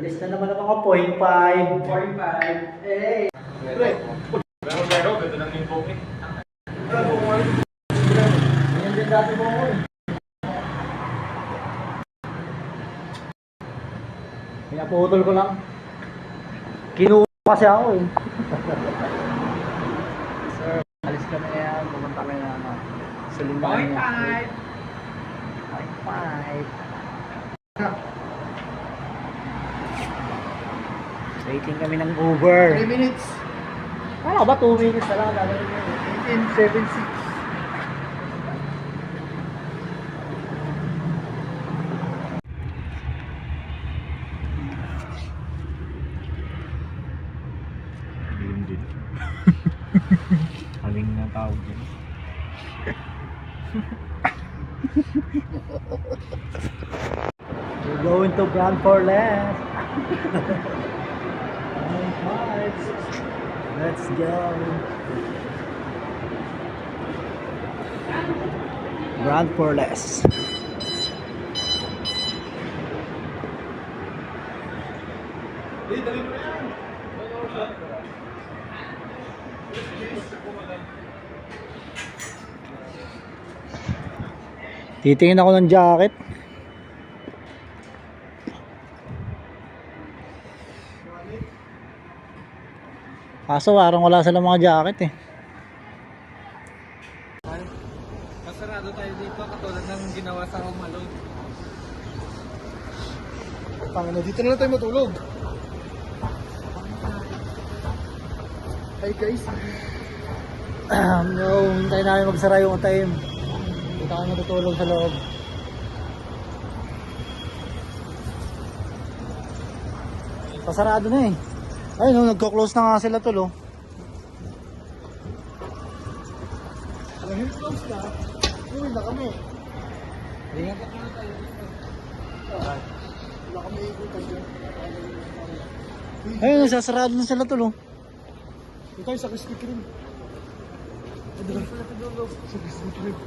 Alis na naman ako 0.5. 0.5. Hey! Pero pero, oh, ganda ng yung poke. Bravo, Juan. Ganyan din dati mo ako eh. Pinaputol ko lang. Kinuha kasi ako eh. Sir, alis kami na yan. Pumunta kami na ano. Sa limbaan niya. 0.5! 0.5! Waiting kami ng Uber. 3 minutes. Ano ba? 2 minutes na lang. gagawin yun. 1876. Dilim din. Haling na tawag din. We're going to Brand for less. Let's go. Brand for less. Titingin ako ng jacket. Kaso parang wala silang mga jacket eh. Masarado tayo dito katulad ng ginawa sa Home Alone. Tangina, dito na lang tayo matulog. Hi guys. no, hintayin namin magsara yung time. Dito kami matutulog sa loob. Pasarado na eh. Ayun, no, nagko-close na nga sila tol oh. Dahil close na, uwi na kami. Wala kami ikutan dyan. Ayun, nagsasarado na sila tol oh. Ito tayo sa Krispy Kreme. Ay, doon. Sa Krispy Kreme.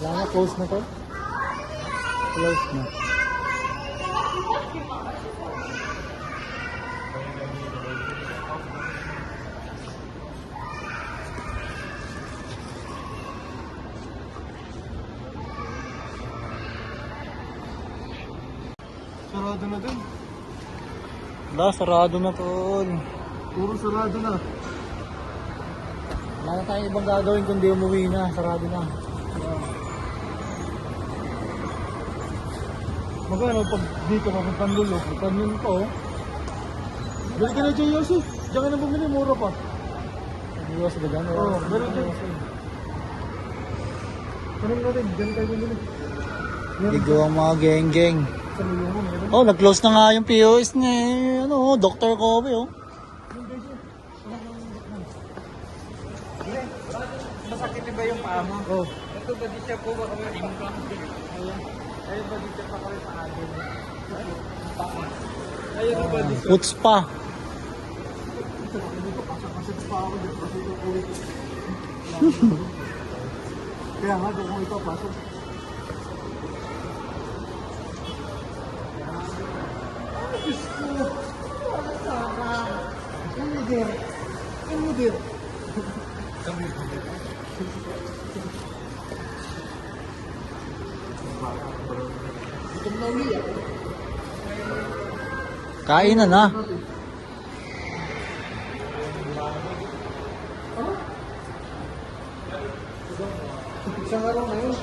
Wala na, close na to. Close na. Sarado na dun. Wala, sarado na tol. Puro sarado na. Wala na tayong ibang gagawin kundi umuwi na. Sarado na. Magkano pag dito mapuntan dulo, puntan yun pa oh. Balik ka na dyan, Yossi. Diyan ka na bumili, mura pa. Iwas ba dyan? Oo, meron din. Tanong natin, dyan tayo bumili. Ligo ang mga geng-geng. Oh, nag-close na nga yung POS ni ano, Dr. Kobe oh. Masakit ba yung paa mo? Oh. Ito ba di siya po ba kami income? Ayun. Ba di siya pa kami sa atin? Ayun ba di siya? Puts pa. Pa dito. Kaya nga, doon ko ito pasok. Diyos ko. Ang sarap. Ang mudir. Ang mudir. Gutom na uli ah. Kain na na. Isang araw na yun.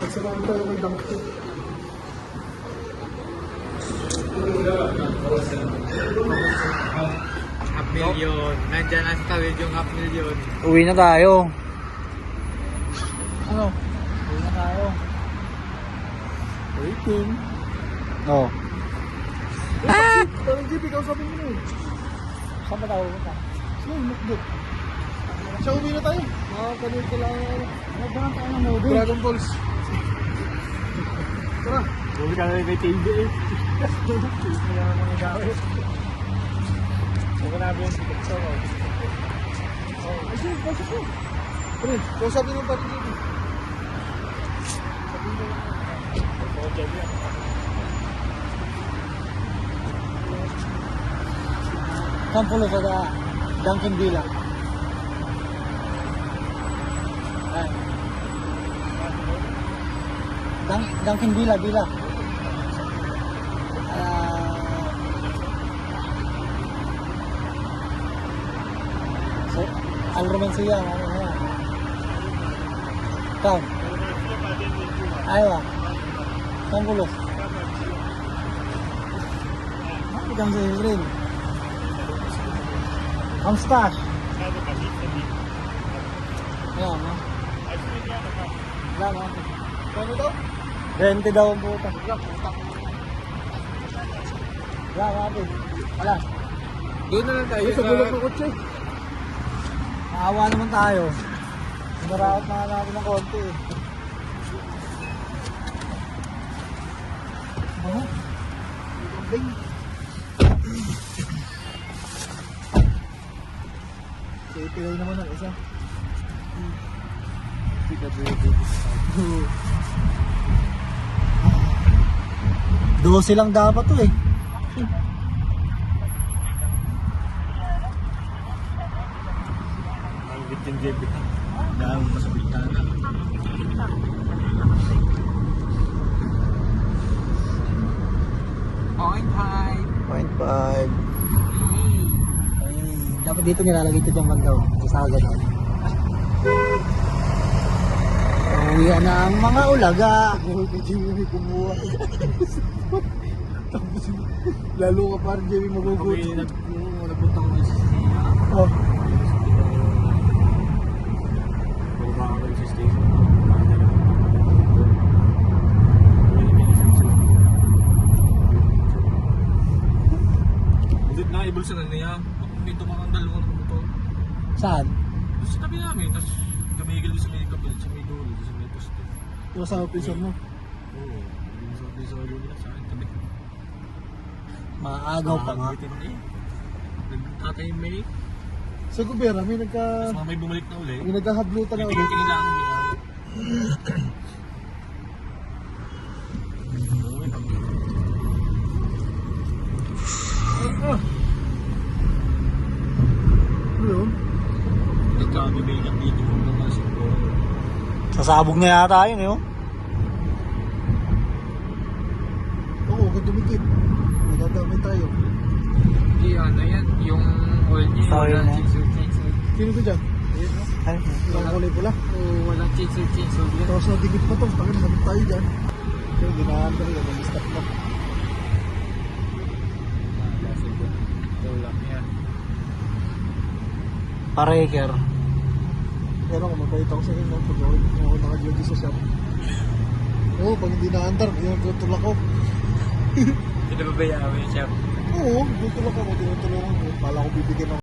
Pagsamahan tayo may dangkit. Half million. Nandyan na sa tawid yung half million. Uwi na tayo. Ano? Na. Waiting. Oh. Parang jeep, ikaw sabi mo na eh. Saan ba tayo pupunta? Siya, McDo. Siya, uwi na tayo. Makakapanood ko lang ang ano. Nagbangan tayo ng movie. Dragon Balls. Tara. Bumili ka na may TV eh. Kaya naman ang gawin. Huwag ka namin yung tikso ko. Ay, sige, pasok ko. Pre, kausapin mo pa rin dito. Kampulo sa da, Duncan Villa. Duncan Villa, Villa. Ah. so, Al Romancia, ano. Kampulo. Ikan sa rin. Kamusta? Yan, no? Wala, no? Paano daw? 20 daw ang puta. Wala, wala. Wala. Doon na lang tayo Sa bulak ng kotse. Maawa naman tayo. Naraot na natin ng konti. eh. Ano? Bing. So, ipilay naman ang isa. Dose lang dapat to eh. Ang bitin debit. Dahil mo sa bintana. Point high. Point five. Ay, dapat dito nilalagay ito yung magdaw. Sa saga doon. Uwihan na ang mga ulaga. Buhay ka, Jimmy, kumuha. Tapos, lalo ka parang Jimmy Kami magugutom. nag, nung nagpunta ko sa siya. Oh, ako sa station. Hindi na ibulsa na niya. May tumakang dalawa ng motor. saan? Tapos sa tabi namin, tapos tumigil doon sa may kapil, sa may dulo, sa may poste. Yung kasama pinsan mo. Oo, hindi sa may sa dulo sa akin tabi. Maagaw pa nga. Bitin na eh. Nagtatay may, Sa Gubera, may nagka... tapos mga may bumalik na uli. May nagkahadlutan na ulit. Tingin-tingin lang. Ano yun? Nagkabibigat dito ng mga siguro. Sasabog na yata yun eh. oh. Oo, kung dumikit. Nadadamay tayo. Hindi, ano yan, yung oil niya, Sorry walang na. chainsaw-chainsaw. Sino ko dyan? Ayun, no? Ay, Ilang kulay pula. Oo, walang chainsaw-chainsaw. Yan. Tapos nadikit pa to. Bakit naman tayo dyan? Kaya ginahan ka rin. Ang stop na. Tulak niya. pareker. Pero kung mabait ako sa inyo, pag ako, ako naka-duty sa shop. Oo, pag hindi na-andar, yun tutulak ko. Pinababayaan mo yung chef. Oo, tutulak ako, tinutulungan ko. Pala ko bibigyan ng